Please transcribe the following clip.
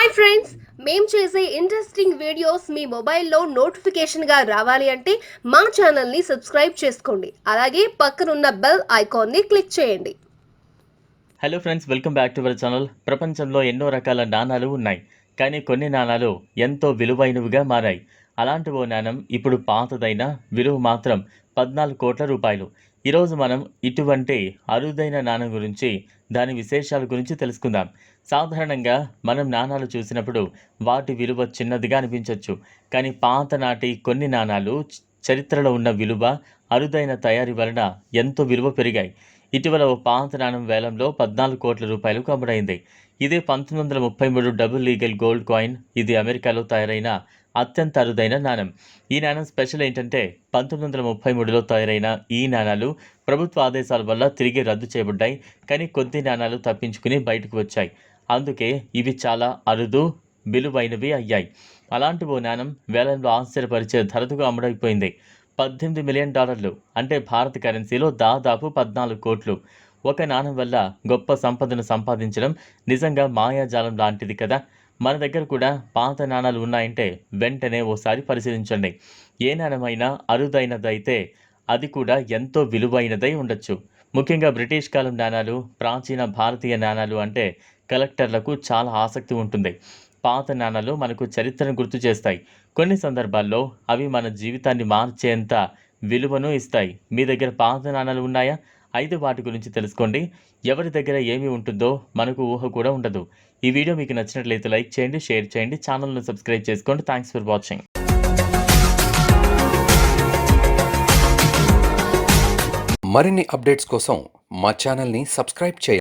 Hi friends మేము చేసే interesting videos మీ మొబైల్లో నోటిఫికేషన్గా రావాలి అంటే మా ఛానల్ని సబ్స్క్రైబ్ చేసుకోండి. అలాగే పక్కనున్న బెల్ ఐకాన్ని క్లిక్ చేయండి. Hello friends welcome back to our channel ప్రపంచంలో ఎన్నో రకాల నాణాలు ఉన్నాయి. కానీ కొన్ని నాణాలు ఎంతో విలువైనవిగా మారాయి. అలాంటి ఓ నాణం ఇప్పుడు పాతదైన విలువ మాత్రం పద్నాలుగు కోట్ల రూపాయలు. ఈరోజు మనం ఇటువంటి అరుదైన నాణం గురించి దాని విశేషాల గురించి తెలుసుకుందాం. సాధారణంగా మనం నాణాలు చూసినప్పుడు వాటి విలువ చిన్నదిగా అనిపించవచ్చు కానీ పాత నాటి కొన్ని నాణాలు చరిత్రలో ఉన్న విలువ అరుదైన తయారీ వలన ఎంతో విలువ పెరిగాయి. ఇటీవల ఓ పాత నాణం వేలంలో పద్నాలుగు కోట్ల రూపాయలకు అమ్ముడైంది. ఇదే పంతొమ్మిది వందల ముప్పై మూడు డబుల్ లీగల్ గోల్డ్ కాయిన్ ఇది అమెరికాలో తయారైన అత్యంత అరుదైన నాణం. ఈ నాణం స్పెషల్ ఏంటంటే పంతొమ్మిది వందల ముప్పై మూడులో తయారైన ఈ నాణాలు ప్రభుత్వ ఆదేశాల వల్ల తిరిగి రద్దు చేయబడ్డాయి కానీ కొద్ది నాణాలు తప్పించుకుని బయటకు వచ్చాయి. అందుకే ఇవి చాలా అరుదు విలువైనవి అయ్యాయి. అలాంటి ఓ నాణం వేలంలో ఆశ్చర్యపరిచే ధరతుగా అమ్ముడైపోయింది. పద్దెనిమిది మిలియన్ డాలర్లు అంటే భారత కరెన్సీలో దాదాపు పద్నాలుగు కోట్లు. ఒక నాణం వల్ల గొప్ప సంపదను సంపాదించడం నిజంగా మాయాజాలం లాంటిది కదా. మన దగ్గర కూడా పాత నాణాలు ఉన్నాయంటే వెంటనే ఓసారి పరిశీలించండి. ఏ నాణమైనా అరుదైనదైతే అది కూడా ఎంతో విలువైనదై ఉండొచ్చు. ముఖ్యంగా బ్రిటిష్ కాలం నాణాలు ప్రాచీన భారతీయ నాణాలు అంటే కలెక్టర్లకు చాలా ఆసక్తి ఉంటుంది. పాత నాణాలు మనకు చరిత్రను గుర్తు చేస్తాయి. కొన్ని సందర్భాల్లో అవి మన జీవితాన్ని మార్చేంత విలువను ఇస్తాయి. మీ దగ్గర పాత నాణాలు ఉన్నాయా? అయితే వాటి గురించి తెలుసుకోండి. ఎవరి దగ్గర ఏమి ఉంటుందో మనకు ఊహ కూడా ఉండదు. ఈ వీడియో మీకు నచ్చినట్లయితే లైక్ చేయండి షేర్ చేయండి ఛానల్ను సబ్స్క్రైబ్ చేసుకోండి. Thanks for watching. మరిన్ని అప్డేట్స్ కోసం మా ఛానల్ని సబ్స్క్రైబ్ చేయండి.